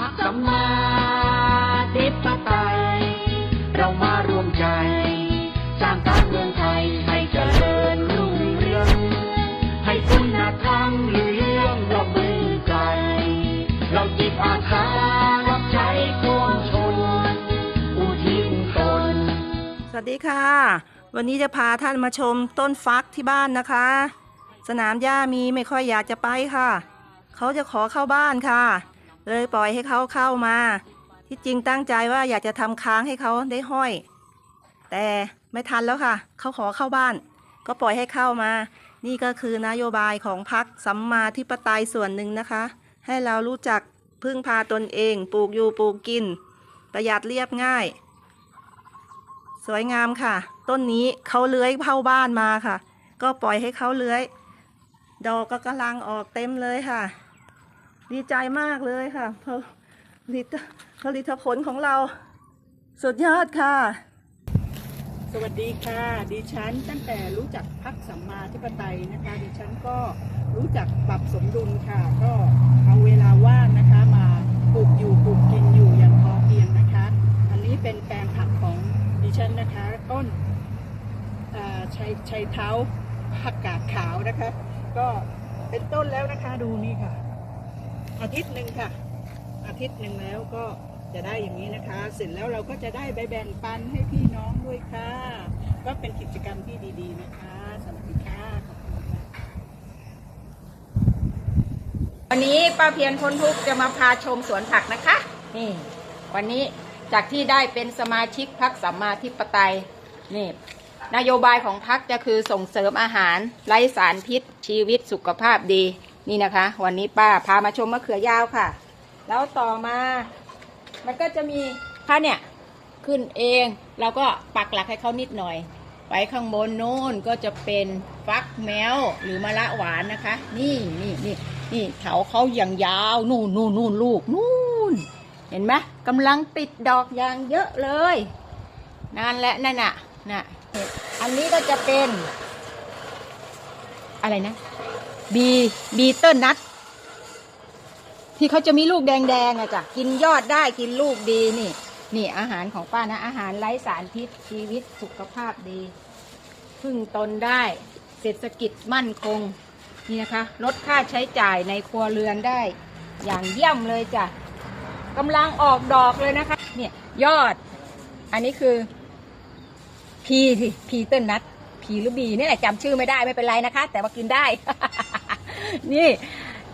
พักสัมมาธิปไตย เรามารวมใจ สร้างการเมืองไทยให้เจริญรุ่งเรือง ให้คุณธรรมหรือเรื่องเราบึงไกลเราจิตอาสารับใช้ปวงชนอุทิศตนสวัสดีค่ะ วันนี้จะพาท่านมาชมต้นฟักที่บ้านนะคะ สนามหญ้ามีไม่ค่อยอยากจะไปค่ะ เขาจะขอเข้าบ้านค่ะ เลยปล่อยให้เขาเข้ามา ที่จริงตั้งใจว่าอยากจะทำค้างให้เขาได้ห้อย แต่ไม่ทันแล้วค่ะ เขาขอเข้าบ้าน ก็ปล่อยให้เข้ามา นี่ก็คือนโยบายของพรรคสัมมาธิปไตยส่วนหนึ่งนะคะ ให้เรารู้จักพึ่งพาตนเองปลูกอยู่ปลูกกิน ประหยัดเรียบง่าย สวยงามค่ะ ต้นนี้เขาเลื้อยเข้าบ้านมาค่ะ ก็ปล่อยให้เขาเลื้อย ดอกก็กำลังออกเต็มเลยค่ะ ดีใจมากเลยค่ะผลิตผลิตผลของเราสุดยอดค่ะ สวัสดีค่ะ ดิฉันตั้งแต่รู้จักพักสัมมาธิปไตยนะคะ ดิฉันก็รู้จักปรับสมดุลค่ะ ก็เอาเวลาว่างนะคะ มาปลูกอยู่ปลูกกินอยู่อย่างพอเพียงนะคะ อันนี้เป็นแปลงผักของดิฉันนะคะต้นชัยชัยเท้าผักกาดขาวนะคะ ก็เป็นต้นแล้วนะคะดูนี่ค่ะ อาทิตย์หนึ่งค่ะ อาทิตย์หนึ่งแล้วก็จะได้อย่างนี้นะคะ เสร็จแล้วเราก็จะได้ไปแบ่งปันให้พี่น้องด้วยค่ะ ก็เป็นกิจกรรมที่ดี ๆ นะคะสวัสดีค่ะขอบคุณค่ะวันนี้ป้าเพียรพ้นทุกข์จะมาพาชมสวนผักนะคะ นี่ วันนี้จากที่ได้เป็นสมาชิกพักสัมมาธิปไตยนี่นโยบายของพักจะคือส่งเสริมอาหารไร้สารพิษชีวิตสุขภาพดี นี่นะคะ วันนี้ป้าพามาชมมะเขือยาวค่ะ แล้วต่อมา มันก็จะมีค่ะเนี่ยขึ้นเองเราก็ปักหลักให้เขานิดหน่อยไปข้างบนโน้นก็จะเป็นฟักแมวหรือมะละหวานนะคะ นี่นี่นี่นี่เถาเขาอย่างยาวนู่นนู่นนู่นลูกนู่นเห็นไหมกำลังติดดอกอย่างเยอะเลยนั่นแหละนั่นน่ะน่ะอันนี้ก็จะเป็น อะไรนะ บีบีเตอร์นัทที่เขาจะมีลูกแดงๆอะจ้ะกินยอดได้กินลูกดีนี่ นี่อาหารของป้านะ อาหารไร้สารพิษชีวิตสุขภาพดี พึ่งตนได้เศรษฐกิจมั่นคง นี่นะคะ ลดค่าใช้จ่ายในครัวเรือนได้ อย่างเยี่ยมเลยจ้ะกำลังออกดอกเลยนะคะ เนี่ยยอด อันนี้คือพีสิพีเติ้ลนัทพีหรือบีนี่แหละจำชื่อไม่ได้ไม่เป็นไรนะคะ แต่ว่ากินได้ นี่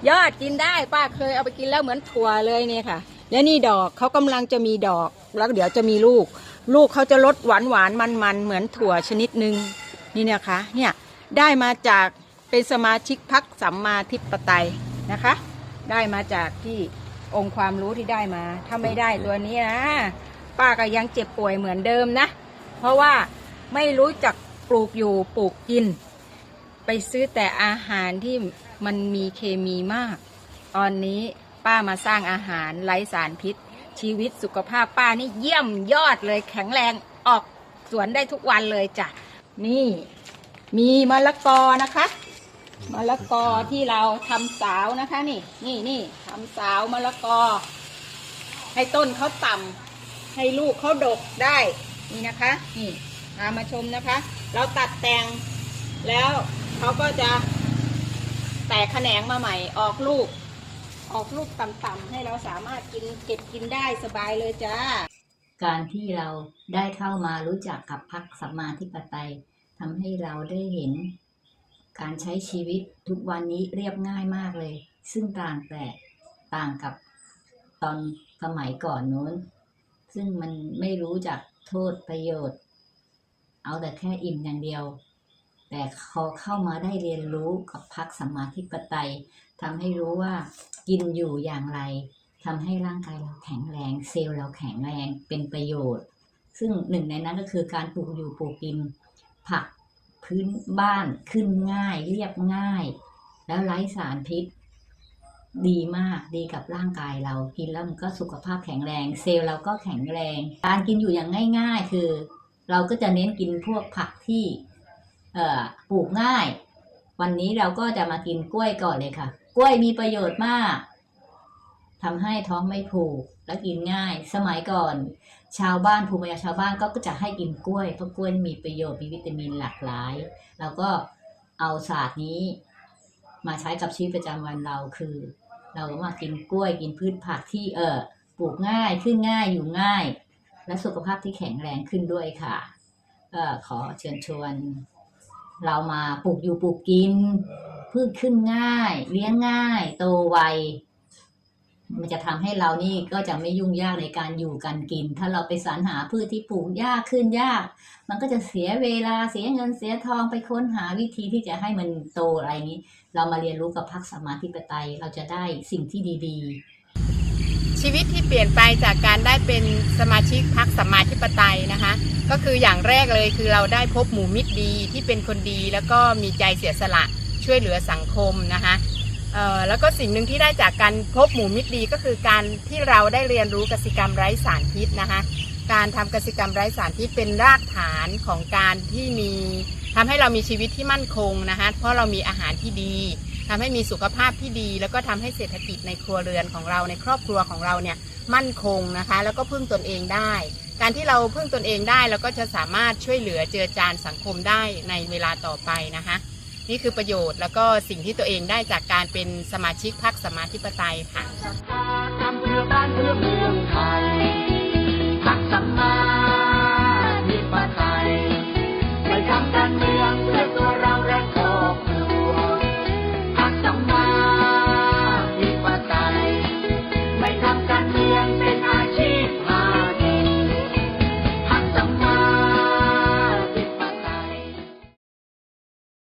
ยอดกินได้ป้าเคยเอาไปกินแล้วเหมือนถั่วเลยเนี่ยค่ะ และนี่ดอกเขากำลังจะมีดอกแล้วเดี๋ยวจะมีลูก ลูกเขาจะรสหวานหวานมันมันๆเหมือนถั่วชนิดหนึ่งนี่นะคะเนี่ยได้มาจากเป็นสมาชิกพักสัมมาธิปไตยนะคะ ได้มาจากที่องค์ความรู้ที่ได้มา ถ้าไม่ได้ตัวนี้นะป้าก็ยังเจ็บป่วยเหมือนเดิมนะ เพราะว่าไม่รู้จักปลูกอยู่ปลูกกิน ไปซื้อแต่อาหารที่ มันมีเคมีมาก ตอนนี้ป้ามาสร้างอาหารไร้สารพิษ ชีวิตสุขภาพป้านี่เยี่ยมยอดเลยแข็งแรงออกสวนได้ทุกวันเลยจ้ะ นี่มีมะละกอนะคะมะละกอที่เราทำสาวนะคะนี่ นี่นี่ทำสาวมะละกอ ให้ต้นเขาต่ำให้ลูกเขาดกได้นี่นะคะนี่พามาชมนะคะ เราตัดแต่งแล้วเขาก็จะ แตกแขนงมาใหม่ออกลูก ออกลูกต่ำๆให้เราสามารถกินเก็บกินได้สบายเลยจ้า การที่เราได้เข้ามารู้จักกับพรรคสัมมาธิปไตยทำให้เราได้เห็น การใช้ชีวิตทุกวันนี้เรียบง่ายมากเลย ซึ่งต่างแต่ต่างกับตอนสมัยก่อนนู้น ซึ่งมันไม่รู้จักโทษประโยชน์ เอาแต่แค่อิ่มอย่างเดียว แต่พอเข้ามาได้เรียนรู้กับพรรคสัมมาธิปไตยทำให้รู้ว่ากินอยู่อย่างไรทำให้ร่างกายเราแข็งแรง เซลล์เราแข็งแรงเป็นประโยชน์ ซึ่งหนึ่งในนั้นก็คือการปลูกอยู่ปลูกกิน ผักพื้นบ้านขึ้นง่าย เรียบง่าย แล้วไร้สารพิษ ดีมากดีกับร่างกายเรากินแล้วมันก็สุขภาพแข็งแรง เซลล์เราก็แข็งแรง การกินอยู่อย่างง่าย ๆ คือ เราก็จะเน้นกินพวกผักที่ ปลูกง่าย วันนี้เราก็จะมากินกล้วยก่อนเลยค่ะ กล้วยมีประโยชน์มากทำให้ท้องไม่ผูกและกินง่าย สมัยก่อน ชาวบ้านภูมิปัญญาชาวบ้านก็จะให้กินกล้วยเพราะกล้วยมีประโยชน์มีวิตามินหลากหลาย แล้วก็เอาศาสตร์นี้มาใช้กับชีวิตประจำวันเราคือ เรามากินกล้วยกินพืชผักที่เออปลูกง่ายขึ้นง่ายอยู่ง่าย และสุขภาพที่แข็งแรงขึ้นด้วยค่ะ ก็ขอเชิญชวน เรามาปลูกอยู่ปลูกกินพืชขึ้นง่าย เลี้ยงง่าย โตไวมันจะทำให้เรานี่ก็จะไม่ยุ่งยากในการอยู่การกิน ถ้าเราไปสรรหาพืชที่ปลูกยากขึ้นยาก มันก็จะเสียเวลาเสียเงินเสียทองไปค้นหาวิธีที่จะให้มันโตอะไรนี้ เรามาเรียนรู้กับพักสมมาธิปไตยเราจะได้สิ่งที่ดี ๆ ชีวิตที่เปลี่ยนไปจากการได้เป็นสมาชิกพรรคสัมมาธิปไตยนะคะ ก็คืออย่างแรกเลยคือเราได้พบหมู่มิตรดีที่เป็นคนดี แล้วก็มีใจเสียสละช่วยเหลือสังคมนะคะแล้วก็สิ่งหนึ่งที่ได้จากการพบหมู่มิตรดีก็คือการที่เราได้เรียนรู้กสิกรรมไร้สารพิษนะคะ การทำกสิกรรมไร้สารพิษเป็นรากฐานของการที่มีทำให้เรามีชีวิตที่มั่นคงนะคะเพราะเรามีอาหารที่ดี ทำให้มีสุขภาพที่ดี แล้วก็ทำให้เศรษฐกิจในครัวเรือนของเราในครอบครัวของเราเนี่ยมั่นคงนะคะ แล้วก็พึ่งตนเองได้ การที่เราพึ่งตนเองได้เราก็จะสามารถช่วยเหลือเจือจานสังคมได้ในเวลาต่อไปนะคะ นี่คือประโยชน์แล้วก็สิ่งที่ตัวเองได้จากการเป็นสมาชิกพรรคสมาธิปไตยค่ะ